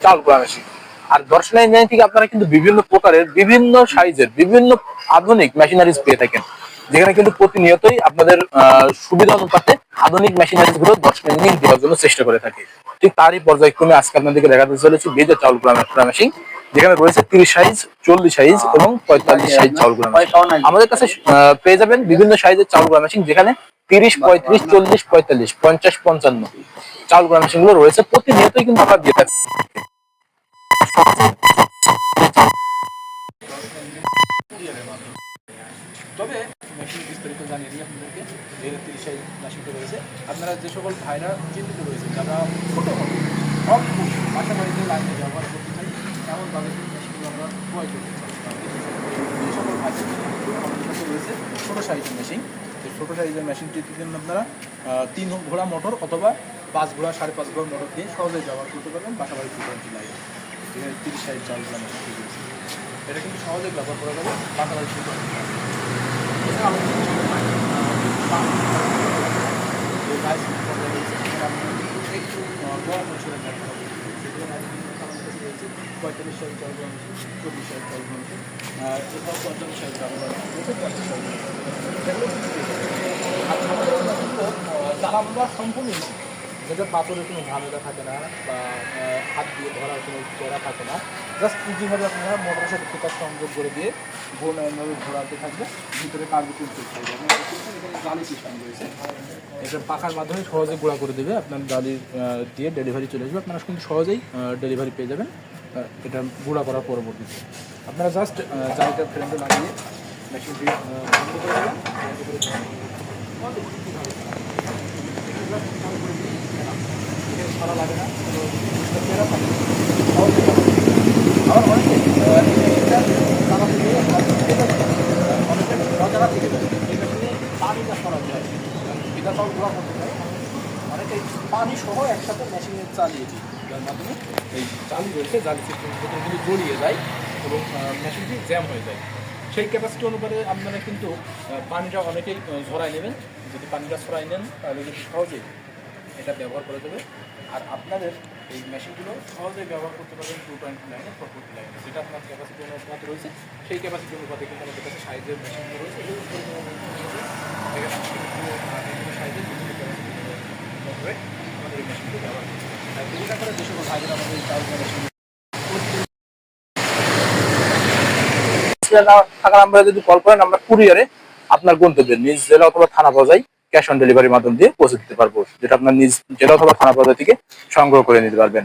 চাল করা মেশিন আর দর্শনা ইঞ্জিনিয়ারিং থেকে আপনারা কিন্তু বিভিন্ন প্রকারের, বিভিন্ন সাইজের বিভিন্ন আধুনিক মেশিনারিজ পেয়ে থাকেন। যেখানে কিন্তু প্রতিনিয়তই আপনাদের সুবিধা অনুপাতে আধুনিক মেশিনারিজগুলো দর্শনা ইঞ্জিনিয়ারিং দেওয়ার জন্য চেষ্টা করে থাকে। ঠিক তারই পর্যায়ক্রমে আজকে আপনাদেরকে দেখাতে চলেছি বেজে চাউল মেশিন যেখানে রয়েছে তিরিশ সাইজ চল্লিশ সাইজ এবং পঁয়তাল্লিশ সাইজ চাউল করা আমাদের কাছে পেয়ে যাবেন বিভিন্ন সাইজের চাউল করা মেশিন যেখানে তিরিশ, পঁয়ত্রিশ, চল্লিশ, পঁয়তাল্লিশ, পঞ্চাশ, পঞ্চান্ন চাউল মেশিনগুলো রয়েছে। প্রতিনিয়তই কিন্তু আমরা দিয়ে থাকি। তবে মেশিন বিস্তারিত জানিয়ে দিই আপনাদেরকে। এই তিরিশ সাইজ রয়েছে। আপনারা যে সকল ভাইরা চিন্তিত রয়েছে যারা ছোটো হবে অল্প বাসা বাড়িতে লাইনে ব্যবহার করতে চাই এমন বাজার মেশিনগুলো আমরা ক্রয় করতে চাই। এই সকল ভাইদের রয়েছে ছোটো সাইজের মেশিন এই ছোটো সাইজের মেশিনটির জন্য আপনারা তিন ঘোড়া মোটর অথবা পাঁচ ঘোড়া, সাড়ে পাঁচ ঘোড়া মোটর দিয়ে সহজেই ব্যবহার করতে পারবেন বাসা বাড়িতে লাইনে এখানে তিরিশ সাইজ চাল ঘোড়া এটা কিন্তু সহজেই ব্যবহার করা যাবে কিন্তু একটু রয়েছে পঁয়তাল্লিশ সাইজ চাল গ্রাম চব্বিশ সাইজ চাল গ্রাম আর এছাড়াও পঞ্চান্ন চাল গ্রাম পঞ্চাশ চালানোটা সম্পূর্ণ যেটা পাথরের কোনো ঝামেলা থাকে না বা হাত কোনো চড়া থাকে না। জাস্ট ইজিভাবে আপনারা মোটরের সাথে ফোকাস সংযোগ করে দিয়ে এভাবে ঘোরাতে থাকবে ভিতরে কার্বো তুলতে থাকবে এখানে জালি সিস্টেম রয়েছে। এটা পাখার মাধ্যমে সহজে গুঁড়া করে দেবে। আপনার জালি দিয়ে ডেলিভারি চলে আসবে। আপনারা কিন্তু সহজেই ডেলিভারি পেয়ে যাবেন। এটা গুঁড়া করার পরবর্তীতে। আপনারা জাস্ট জালিটা ফ্রেন্ডে লাগিয়ে মেশিনটি বন্ধ করে দেবেন। আমাদের কীভাবে সারা লাগে না। আবার অনেকে অনেকে মেশিনে পানিটা সরাতে হয় এটা সব গুঁড়া করতে অনেকে পানি সহ একসাথে মেশিনে চালিয়ে দিই যার মাধ্যমে এই চালু রয়েছে জালি সিস্টেম জড়িয়ে যায় এবং মেশিনটি জ্যাম হয়ে যায় সেই ক্যাপাসিটি অনুপাতে আপনারা কিন্তু পানিটা অনেকেই ঝরাই নেবেন যদি পানিটা ছড়াই নেন, তাহলে সহজেই এটা ব্যবহার করা যাবে। আর আপনাদের এই মেশিনগুলো সহজেই ব্যবহার করতে পারবেন টু টোয়েন্টি লাইনে ফোরটি লাইনে যেটা আপনার ক্যাপাসিটি অনুপাত রয়েছে, সেই ক্যাপাসিটি অনুপাতে কিন্তু আমাদের কাছে সাইজের মেশিনগুলো রয়েছে। এগুলো সাইজের বিভিন্ন ক্যাপাসিটি করে আমাদের এই মেশিনগুলো ব্যবহার করতে পারবেন। আর করে যে সকল ভাইদের আমাদের এই চার্জ মেশিন থাকা নাম্বারে যদি কল করেন, আমরা কুরিয়ারে আপনার গন্তব্যে, নিজ জেলা অথবা থানা পর্যায়ে ক্যাশ অন ডেলিভারির মাধ্যম দিয়ে পৌঁছে দিতে পারব, যেটা আপনার নিজ জেলা অথবা থানা পর্যায়ে থেকে সংগ্রহ করে নিতে পারবেন।